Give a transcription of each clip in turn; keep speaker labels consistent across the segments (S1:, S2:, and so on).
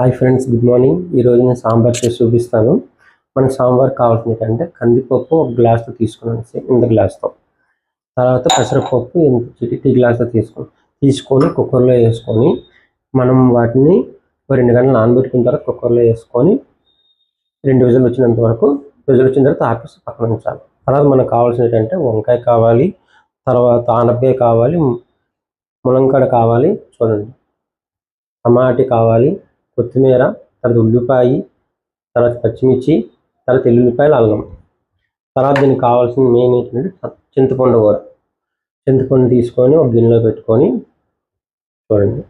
S1: Hi friends good morning. ఈరోజు నేను సాంబార్ చేసి చూపిస్తాను. మనకు సాంబార్ కావాల్సింది ఏంటంటే కందిపప్పు ఒక గ్లాస్తో తీసుకున్నాను. ఇంత గ్లాస్తో. తర్వాత పెసరపప్పు ఇంత టీ- గ్లాస్తో తీసుకుని తీసుకొని కుక్కర్లో వేసుకొని మనం వాటిని రెండు గంటలు నానబెట్టుకున్న తర్వాత కుక్కర్లో వేసుకొని రెండు విజులు వచ్చినంత వరకు విజులు వచ్చిన తర్వాత ఆపేసి పక్కన ఉంచాలి. తర్వాత మనకు కావాల్సింది ఏంటంటే వంకాయ కావాలి తర్వాత ఆనపకాయ కావాలి ములంకాడ కావాలి చూడండి. టమాటి కావాలి కొత్తిమీర తర్వాత ఉల్లిపాయ తర్వాత పచ్చిమిర్చి తర్వాత ఎల్లుల్లిపాయలు అల్లం తర్వాత దీనికి కావాల్సిన మెయిన్ ఏంటంటే చింతపండు కూర. చింతపండు తీసుకొని ఒక గిన్నెలో పెట్టుకొని చూడండి.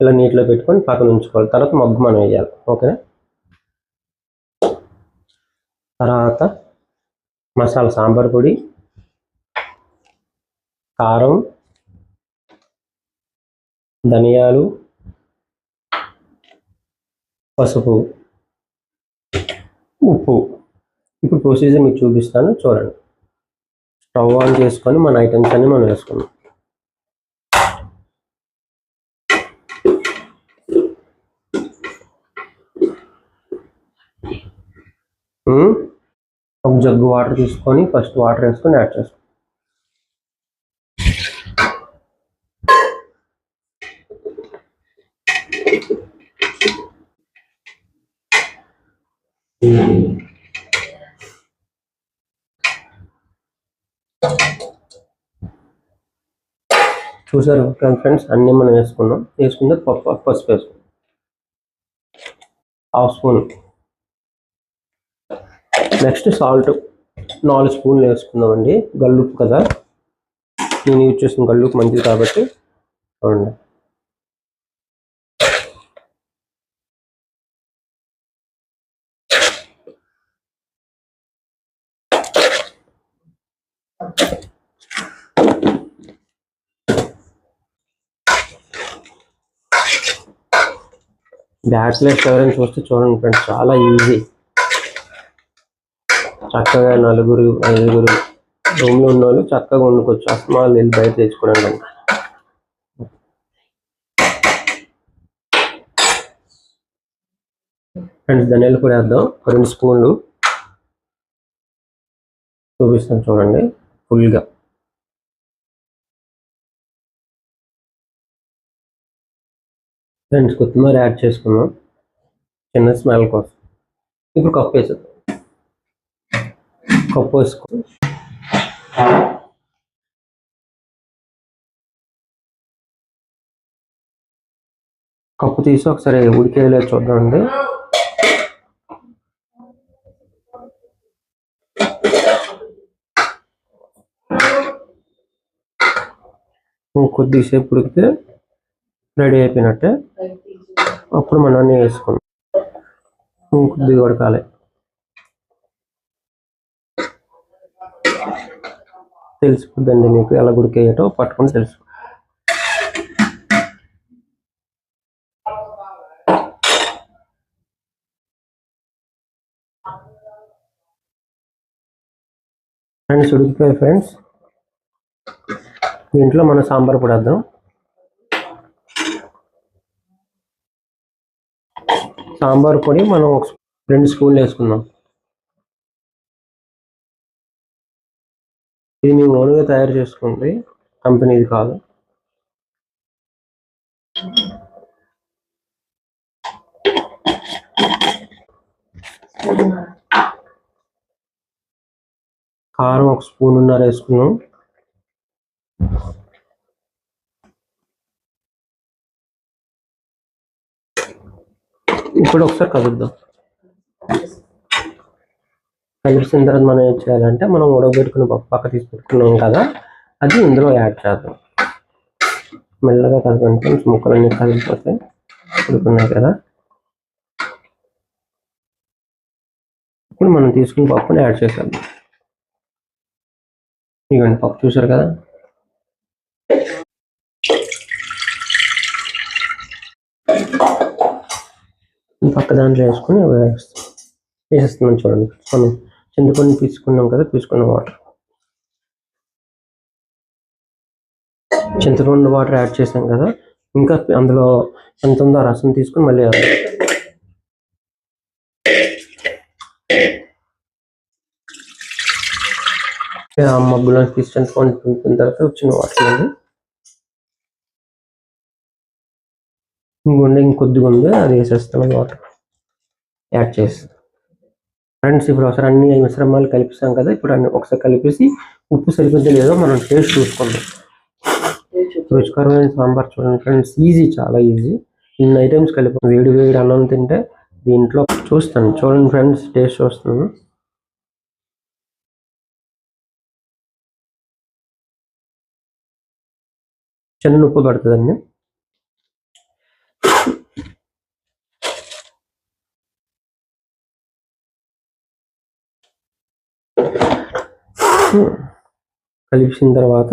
S1: ఇలా నీటిలో పెట్టుకొని పక్కన ఉంచుకోవాలి. తర్వాత మగ్గు మనం వేయాలి. ఓకేనా? తర్వాత మసాలా సాంబార్ పొడి కారం ధనియాలు పసుపు. ఉప్పు. ఇప్పుడు ప్రొసీజర్ మీకు చూపిస్తాను చూడండి. స్టవ్ ఆన్ చేసుకొని మన ఐటమ్స్ అన్ని మనం వేసుకున్నాం ఒక జగ్గు వాటర్ తీసుకొని ఫస్ట్ వాటర్ వేసుకొని యాడ్ చేసుకోండి చూసారు ఫ్రెండ్స్ అన్నీ మనం వేసుకున్నాం. వేసుకుంటే పప్పు పసుపు వేసుకున్నాం. Half spoon. Next salt. నాలుగు స్పూన్లు వేసుకుందామండి గల్లుప్పు కదా. నేను యూజ్ చేసిన గల్లుప్పు మంచిది కాబట్టి చూడండి. బ్యాచిలర్స్ ఎవరైనా చూస్తే చూడండి ఫ్రెండ్స్ చాలా ఈజీ చక్కగా నలుగురు ఐదుగురు రూమ్లో ఉన్న వాళ్ళు చక్కగా వండుకోవచ్చు. అస్మాలు వెళ్ళి బయట తెచ్చుకోవడం ఫ్రెండ్స్ ధనియాలు కూడా వేద్దాం. రెండు స్పూన్లు. చూపిస్తాను చూడండి. ఫుల్గా ఫ్రెండ్స్ కొత్తిమీర యాడ్ చేసుకున్నాం చిన్న స్మెల్ కోసం. ఇప్పుడు కప్పు వేసేద్దాం. కప్పు వేసుకో. కప్పు తీసి ఒకసారి ఉడికేలా చూద్దామండి. కొద్దిసేపు ఉడికితే రెడీ అయిపోయినట్టే. అప్పుడు మనం అన్నీ వేసుకున్నాం. కొద్దిగా ఉడకాలి. తెలిసిపోద్దండి మీకు ఎలా గుడికేయటో పట్టుకొని తెలుసు. ఫ్రెండ్స్ ఉడికిపోయి ఫ్రెండ్స్. దీంట్లో మనం సాంబార్ పొడి వేద్దాం సాంబార్ పొడి మనం ఒక రెండు స్పూన్లు వేసుకుందాం. ఇది మేము ఓన్గా తయారు చేసుకుంది కంపెనీది కాదు. కారం ఒక స్పూన్ ఉన్నారు వేసుకున్నాం. ఇప్పుడు ఒకసారి కలుద్దాం. కలిపిన తర్వాత మనం ఏం చేయాలంటే మనం ఉడకబెట్టుకున్న పప్పు పక్క తీసి పెట్టుకున్నాం కదా అది ఇందులో యాడ్ చేద్దాం. మెల్లగా కలపండి ముక్కలన్నీ కలిపిపోతే ఉడుకున్నాయి కదా. ఇప్పుడు మనం తీసుకున్న పప్పుని యాడ్ చేసేద్దాం. ఇవ్వండి పప్పు చూసారు కదా? ఈ పక్క దాంట్లో వేసుకొని వేస్తాం వేసేస్తున్నాం చూడండి. మనం చింతపండు పీసుకున్నాం కదా పీసుకున్న వాటర్ చింతపండు వాటర్ యాడ్ చేసాం కదా ఇంకా అందులో ఎంత ఉందో రసం తీసుకుని మళ్ళీ ఆ మగ్గులోకి తీసుకొని పండుకున్న తర్వాత వచ్చిన వాటర్ అండి ఇంకొండ ఇంకొద్దిగా ఉంది అది వేసేస్తాను వాటర్ యాడ్ చేస్తాను ఫ్రెండ్స్ ఇప్పుడు ఒకసారి అన్ని మిశ్రమాలు కలిపిస్తాం కదా ఇప్పుడు అన్ని ఒకసారి కలిపేసి ఉప్పు సరిపోద్ది లేదో మనం టేస్ట్ చూసుకుందాం. రుచికరమైన సాంబార్ చూడండి ఫ్రెండ్స్ ఈజీ చాలా ఈజీ ఇన్ని ఐటమ్స్ కలిపి వేడి వేడి అన్నం తింటే దీంట్లో చూస్తాను. చూడండి ఫ్రెండ్స్ టేస్ట్ చూస్తాను చిన్న ఉప్పు పడుతుందండి కలిపిన తర్వాత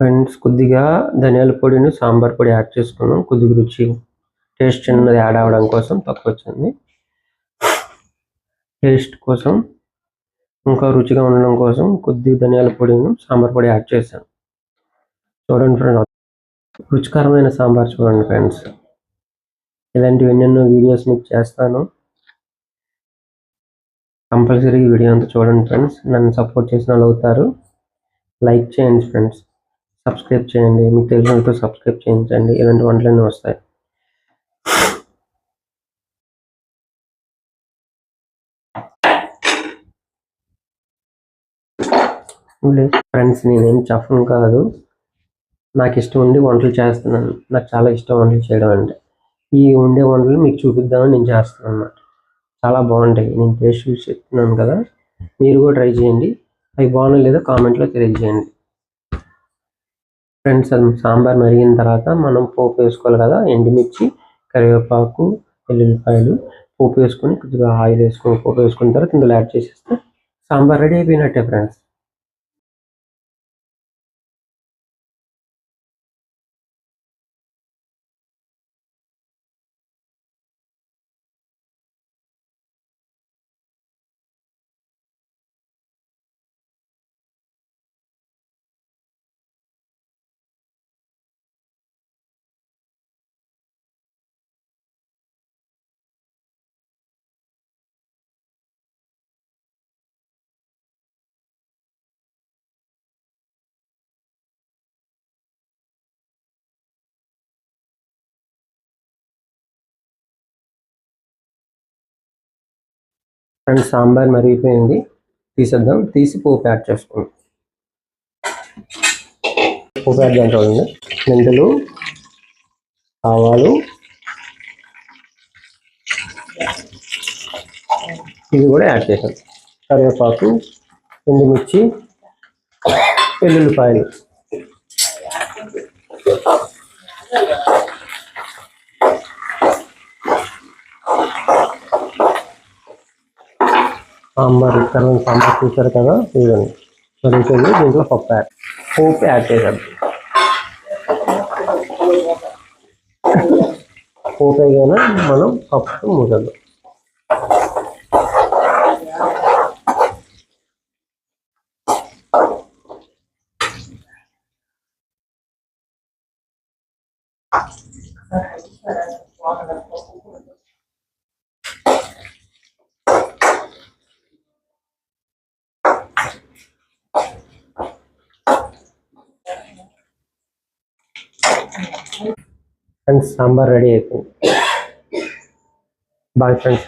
S1: ఫ్రెండ్స్ కొద్దిగా ధనియాల పొడిని సాంబార్ పొడి యాడ్ చేసుకున్నాం. కొద్దిగా రుచి టేస్ట్ చిన్నది యాడ్ అవ్వడం కోసం తక్కువ వచ్చింది. టేస్ట్ కోసం ఇంకా రుచిగా ఉండడం కోసం కొద్దిగా ధనియాల పొడిని సాంబార్ పొడి యాడ్ చేశాను. చూడండి ఫ్రెండ్స్ రుచికరమైన సాంబార్ చూడండి ఫ్రెండ్స్. ఇలాంటివి ఎన్నెన్నో వీడియోస్ మీకు చేస్తాను. కంపల్సరీ వీడియో అంతా చూడండి ఫ్రెండ్స్. నన్ను సపోర్ట్ చేసిన వాళ్ళు అవుతారు. లైక్ చేయండి ఫ్రెండ్స్. సబ్స్క్రైబ్ చేయండి. మీకు తెలిసినంత సబ్స్క్రైబ్ చేయించండి. ఇలాంటి వంటలన్నీ వస్తాయి. ఫ్రెండ్స్ నేనేం చెప్పను కాదు. నాకు ఇష్టం ఉండి వంటలు చేస్తున్నాను. నాకు చాలా ఇష్టం వంటలు చేయడం అంటే. ఈ ఉండే వంటలు మీకు చూపిద్దామని నేను చేస్తున్నాను అన్నమాట. చాలా బాగుంటాయి. నేను టేస్ట్ చూసి చెప్తున్నాను కదా. మీరు కూడా ట్రై చేయండి. అవి బాగున్నాయి లేదో కామెంట్లో తెలియజేయండి. ఫ్రెండ్స్ అది సాంబార్ మరిగిన తర్వాత మనం పోపు వేసుకోవాలి కదా. ఎండుమిర్చి కరివేపాకు ఎల్లుల్లిపాయలు పోపు వేసుకొని కొద్దిగా ఆయిల్ వేసుకొని పోపు వేసుకున్న తర్వాత ఇందులో యాడ్ చేసేస్తే సాంబార్ రెడీ అయిపోయినట్టే ఫ్రెండ్స్ అండ్ సాంబార్ మరిగిపోయింది. తీసేద్దాం. తీసి పోపు యాడ్ చేసుకుందాం. పోపు యాడ్ చేయాలి చూడండి. మెంతులు ఆవాలు. ఇది కూడా యాడ్ చేసాం కరివేపాకు ఎండుమిర్చి వెల్లుల్లిపాయలు. సాంబార్ కర్రీ సాంబార్ చూసారు కదా ఇదండి జరుగుతుంది దీంట్లో పప్పు యాడ్. పోపు యాడ్ చేశారు. పోపు అయినా మనం పప్పు మూసేద్దాం ఫ్రెండ్స్ సాంబార్ రెడీ అయిపోయింది బాయ్ ఫ్రెండ్స్